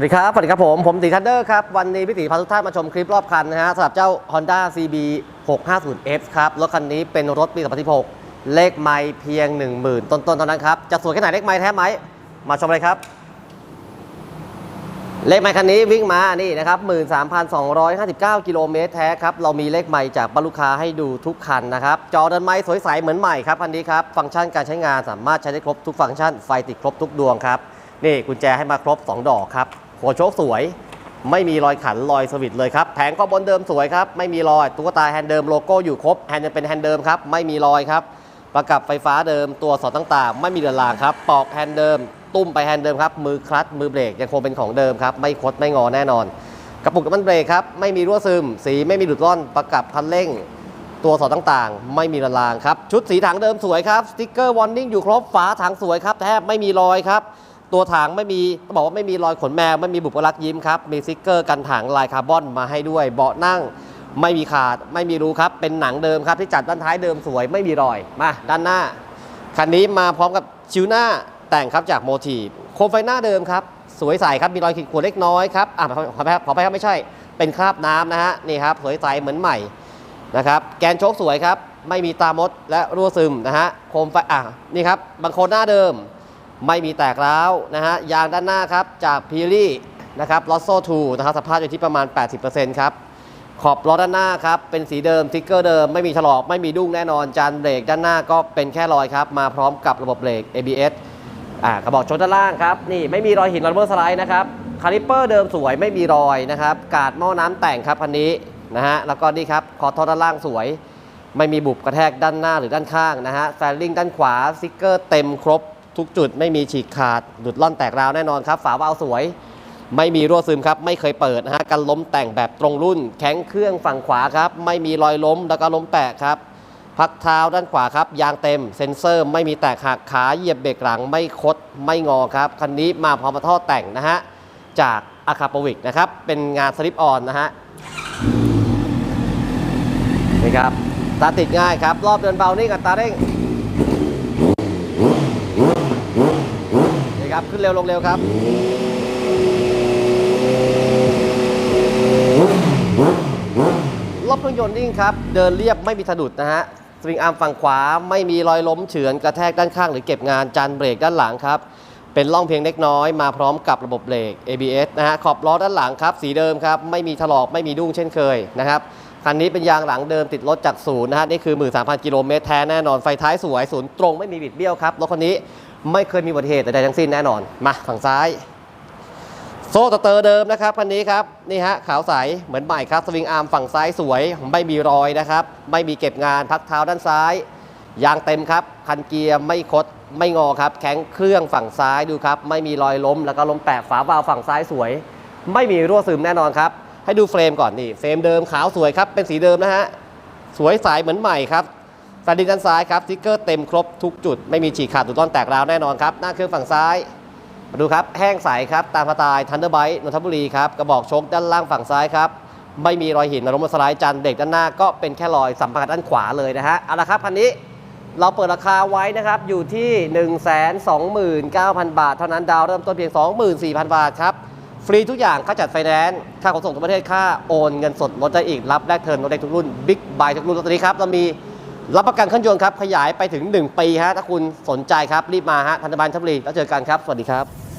วัสดีครับ สวัสดีครับผม ผมตีทันเดอร์ครับ วันนี้พี่ตีพาทุกท่านมาชมคลิปรอบคันนะฮะสำหรับเจ้า Honda CB 650F ครับ รถคันนี้เป็นรถปี 2016 เลขไมล์เพียง 10,000 ต้นๆเท่านั้นครับ จะสวยแค่ไหนเลขไมล์แท้ไหม มาชมเลยครับ เลขไมล์คันนี้วิ่งมา นี่นะครับ 13,259 กิโลเมตรแท้ครับ เรามีเลขไมล์จากบรรลุคาให้ดูทุกคันนะครับ จอเดินไม้สวยใสเหมือนใหม่ครับคันนี้ครับ ฟังก์ชันการใช้งานสามารถใช้ได้ครบทุกฟังก์ชัน ไฟติดครบทุกดวงครับ นี่กุญแจให้มาครบ 2 ดอกครับ หัวโชคสวย ไม่มีรอยขันรอยสวิตช์เลยครับแผงข้อบนเดิมสวยครับไม่มีรอยตุ๊กตาแฮนด์เดิมโลโก้อยู่ครบแฮนด์ยังเป็นแฮนด์เดิมครับไม่มีรอยครับ ประกับไฟฟ้าเดิมตัวสอดต่างๆ ไม่มีเดือนรางครับปอกแฮนด์เดิม ตุ้มไปแฮนด์เดิมครับมือคลัตช์มือเบรกยังคงเป็นของเดิมครับไม่คดไม่งอแน่นอน กระปุกน้ำมันเบรกครับไม่มีรั่วซึม สีไม่มีหลุดร่อนประกับคันเร่งตัวสอดต่างๆ ไม่มีระลางครับ ชุดสีถังเดิมสวยครับ สติ๊กเกอร์วอร์นิ่งอยู่ครบฝาถังสวยครับ แทบไม่มีรอยครับ ตัวถังไม่มีต้องบอกว่าไม่มีรอยขนแมว ไม่มีบุปลักษ์ยิ้มครับ มีสติกเกอร์กันถังลายคาร์บอนมาให้ด้วย เบาะนั่งไม่มีขาดไม่มีรูครับ เป็นหนังเดิมครับ ที่จัดด้านท้ายเดิมสวยไม่มีรอยมาด้านหน้า คันนี้มาพร้อมกับชิวหน้าแต่งครับจากโมทีฟโคมไฟหน้าเดิมครับ สวยใสครับมีรอยขีดข่วนเล็กน้อยครับอะขอขอไปครับขอไปครับไม่ใช่ เป็นคราบน้ำนะฮะนี่ครับสวยใสเหมือนใหม่นะครับแกนโชคสวยครับ ไม่มีตามดและรั่วซึมนะฮะโคมไฟอะนี่ครับบังโคนหน้าเดิม ไม่มีแตกร้าวนะฮะยางด้านหน้าครับจากพีรี่นะครับลอสโซ่ทูนะครับสภาพอยู่ที่ประมาณ 80%ครับขอบล้อด้านหน้าครับเป็นสีเดิมสติ๊กเกอร์เดิมไม่มีถลอกไม่มีดุ้งแน่นอนจานเบรกด้านหน้าก็เป็นแค่รอยครับมาพร้อมกับระบบเบรก ABS อ่ากระบอกชนด้านล่างครับนี่ไม่มีรอยหินรอยเบอร์สไลด์นะครับคาลิปเปอร์เดิมสวยไม่มีรอยนะครับกาดหม้อน้ำแต่งครับคันนี้นะฮะแล้วก็นี่ครับคอท่อด้านล่างสวย ไม่มีบุบกระแทกด้านหน้าหรือด้านข้างนะฮะแฟลลิงด้านขวาสติ๊กเกอร์เต็มครบ ทุกจุดไม่มีฉีกขาดหลุดล่อนแตกราวแน่นอนครับ ฝาวาล์วสวย ไม่มีรั่วซึมครับ ไม่เคยเปิดนะฮะกันล้มแต่งแบบตรงรุ่น แข็งเครื่องฝั่งขวาครับ ไม่มีรอยล้มแล้วก็ล้มแตกครับ พักเท้าด้านขวาครับ ยางเต็ม เซ็นเซอร์ ไม่มีแตกหักขาเหยียบเบรกหลังไม่คดไม่งอครับคันนี้มาพร้อมกับท่อแต่งนะฮะจากอาคาปวิกนะครับเป็นงานสลิปออนนะฮะนี่ครับตาติดง่ายครับ รอบเดินเบานี่กับตาเร่ง นี่ครับ ขึ้นเร็วลงเร็วครับ รอบเครื่องยนต์นิ่งครับ เดินเรียบไม่มีสะดุดนะฮะ สวิงอาร์มฝั่งขวาไม่มีรอยล้มเฉือนกระแทกด้านข้างหรือเก็บงานจานเบรกด้านหลังครับ เป็นร่องเพียงเล็กน้อยมาพร้อมกับระบบเบรก ABS นะฮะ ขอบล้อด้านหลังครับ สีเดิมครับ ไม่มีถลอกไม่มีดุ้งเช่นเคยนะครับคันนี้เป็นยางหลังเดิมติดรถจากศูนย์นะฮะนี่คือ 13,000 กิโลเมตรแท้แน่นอนไฟท้ายสวยศูนย์ตรงไม่มีบิดเบี้ยวครับรถคันนี้ ไม่เคยมีอุบัติเหตุใดๆทั้งสิ้นแน่นอน มาฝั่งซ้าย โซ่สเตอร์เดิมนะครับคันนี้ครับ นี่ฮะขาวใสเหมือนใหม่ครับสวิงอาร์มฝั่งซ้ายสวย ไม่มีรอยนะครับ ไม่มีเก็บงานพักเท้าด้านซ้าย ยางเต็มครับ คันเกียร์ไม่คดไม่งอครับแข็งเครื่องฝั่งซ้ายดูครับ ไม่มีรอยล้ม แล้วก็ล้มแปะฝาวาล์วฝั่งซ้ายสวย ไม่มีรั่วซึมแน่นอนครับ ให้ดูเฟรมก่อนนี่เฟรมเดิมขาวสวยครับเป็นสีเดิมนะฮะสวยใสเหมือนใหม่ครับ สันดินด้านซ้ายครับสติ๊กเกอร์เต็มครบทุกจุด ไม่มีฉีกขาดหรือต้อนแตกราวแน่นอนครับ หน้าเครื่องฝั่งซ้ายมาดูครับ แห้งใสครับ ตามสไตล์ทันเดอร์ไบต์นนทบุรีครับ กระบอกชคด้านล่างฝั่งซ้ายครับ ไม่มีรอยหินอารมสไลด์จันเด็กด้านหน้าก็เป็นแค่รอยสัมผัสด้านขวาเลยนะฮะ เอาละครับคันนี้เราเปิดราคาไว้นะครับ อยู่ที่ 1 2 9 0 0 0 บาท เท่านั้นดาวน์เริ่มต้นเพียง 24,000 บาทครับ ฟรีทุกอย่างค่าจัดไฟแนนซ์ค่าขนส่งทั่วประเทศค่าโอนเงินสดลดได้อีกรับแลกเทิร์นลดได้ทุกรุ่นบิ๊กบายทุกรุ่นตอนนี้ครับเรามี รับประกันเครื่องยนต์ครับ ขยายไปถึง 1 ปีฮะ ถ้าคุณสนใจครับ รีบมาฮะธัญบันทบุรีแล้วเจอกันครับ สวัสดีครับ